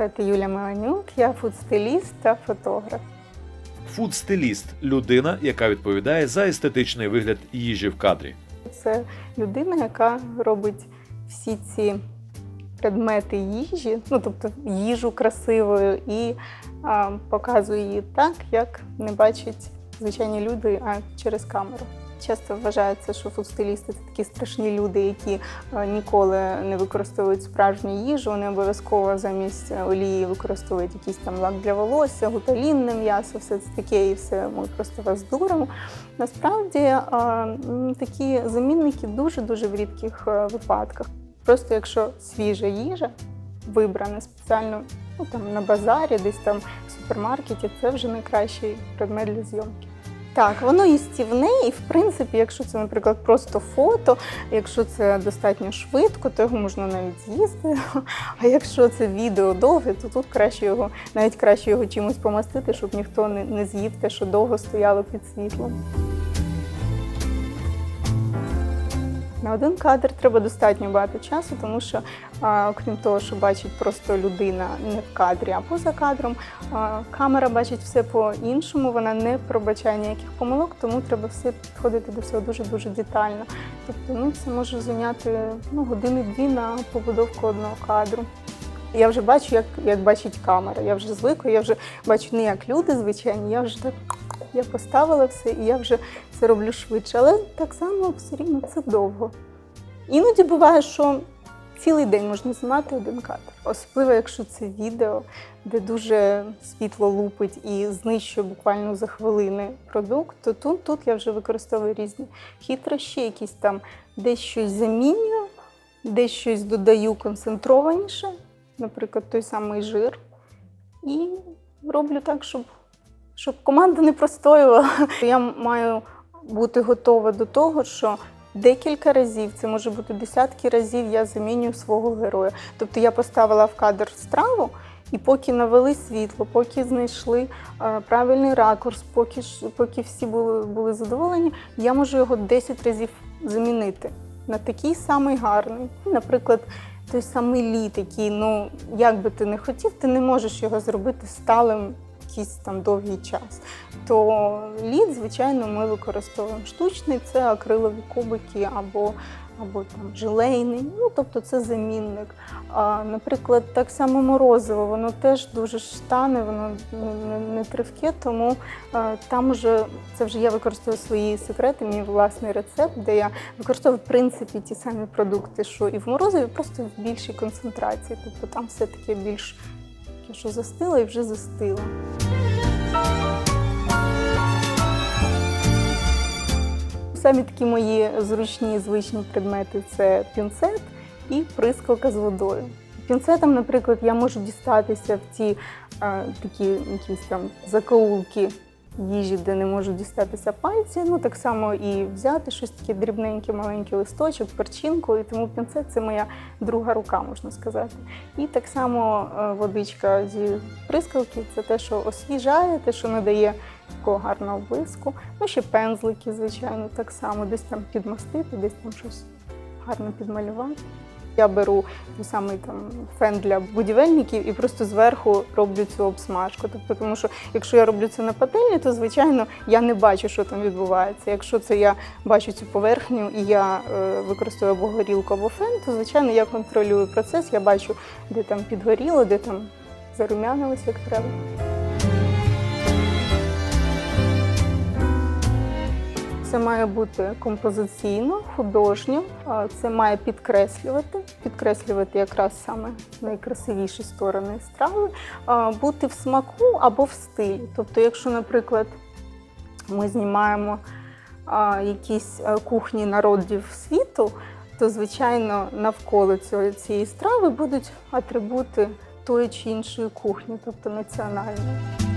звати Юля Меланюк, я фудстиліст та фотограф. Фуд-стиліст людина, яка відповідає за естетичний вигляд їжі в кадрі. Це людина, яка робить всі ці предмети їжі, ну тобто їжу красивою, і а, показує її так, як не бачать звичайні люди, а через камеру. Часто вважається, що фудстилісти це такі страшні люди, які е, ніколи не використовують справжню їжу. Вони обов'язково замість е, олії використовують якийсь там лак для волосся, гуталінне м'ясо, все це таке, і все ми просто вас дуримо. Насправді е, такі замінники дуже дуже в рідких випадках. Просто якщо свіжа їжа вибрана спеціально ну, там, на базарі, десь там в супермаркеті, це вже найкращий предмет для зйомки. Так, воно їстівне, і в принципі, якщо це, наприклад, просто фото, якщо це достатньо швидко, то його можна навіть з'їсти. А якщо це відео довге, то тут краще його, навіть краще його чимось помастити, щоб ніхто не, не з'їв те, що довго стояло під світлом. На один кадр треба достатньо багато часу, тому що, окрім того, що бачить просто людина не в кадрі, а поза кадром, камера бачить все по-іншому, вона не пробачає ніяких помилок, тому треба все підходити до всього дуже-дуже детально. Тобто ну, це може зайняти ну, години-дві на побудовку одного кадру. Я вже бачу, як, як бачить камера. Я вже звикла, я вже бачу не як люди звичайні, я вже так я поставила все і я вже це роблю швидше. Але так само все рівно це довго. Іноді буває, що цілий день можна знімати один кадр. Особливо, якщо це відео, де дуже світло лупить і знищує буквально за хвилини продукт, то тут, тут я вже використовую різні хитрощі, якісь там десь щось замінюю, десь щось додаю концентрованіше, наприклад, той самий жир. І роблю так, щоб, щоб команда не простоювала. Я маю бути готова до того, що декілька разів, це може бути десятки разів, я замінюю свого героя. Тобто я поставила в кадр страву, і поки навели світло, поки знайшли е, правильний ракурс, поки, ж- поки всі були, були задоволені, я можу його 10 разів замінити на такий самий гарний. Наприклад, той самий лід, який, ну, як би ти не хотів, ти не можеш його зробити сталим якийсь там довгий час. То лід, звичайно, ми використовуємо штучний, це акрилові кубики або, або там желейний, ну тобто це замінник. А, наприклад, так само морозиво, воно теж дуже штане, воно не, не, тривке, тому а, там уже це вже я використовую свої секрети, мій власний рецепт, де я використовую в принципі ті самі продукти, що і в морозиві, просто в більшій концентрації. Тобто там все таке більш що застило і вже застило. Самі такі мої зручні звичні предмети це пінцет і прискалка з водою. Пінцетом, наприклад, я можу дістатися в ті е, такі якісь там закоулки їжі, де не можу дістатися пальці. Ну так само і взяти щось таке дрібненьке, маленький листочок, перчинку. І тому пінцет це моя друга рука, можна сказати. І так само е, водичка зі прискалки це те, що освіжає, те, що надає такого гарного блиску. Ну, ще пензлики, звичайно, так само, десь там підмастити, десь там щось гарно підмалювати. Я беру той самий там фен для будівельників і просто зверху роблю цю обсмажку. Тобто, тому що якщо я роблю це на пательні, то звичайно я не бачу, що там відбувається. Якщо це я бачу цю поверхню і я е, використовую або горілку, або фен, то звичайно я контролюю процес, я бачу, де там підгоріло, де там зарум'янилось, як треба. Це має бути композиційно, художньо. Це має підкреслювати, підкреслювати якраз саме найкрасивіші сторони страви, бути в смаку або в стилі. Тобто, якщо, наприклад, ми знімаємо якісь кухні народів світу, то звичайно навколо цієї страви будуть атрибути тої чи іншої кухні, тобто національної.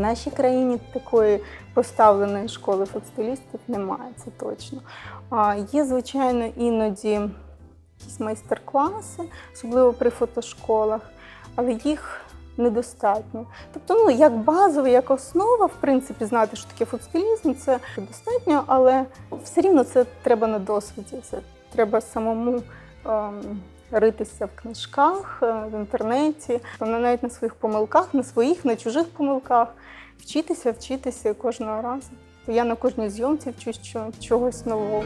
Нашій країні такої поставленої школи фудстилістів немає, це точно. Є, звичайно, іноді якісь майстер-класи, особливо при фотошколах, але їх недостатньо. Тобто, ну як базова, як основа, в принципі, знати, що таке фудстилізм, це достатньо, але все рівно це треба на досвіді. Це треба самому ем, ритися в книжках, е, в інтернеті, навіть на своїх помилках, на своїх, на чужих помилках, вчитися, вчитися кожного разу. Я на кожній зйомці вчусь чо- чогось нового.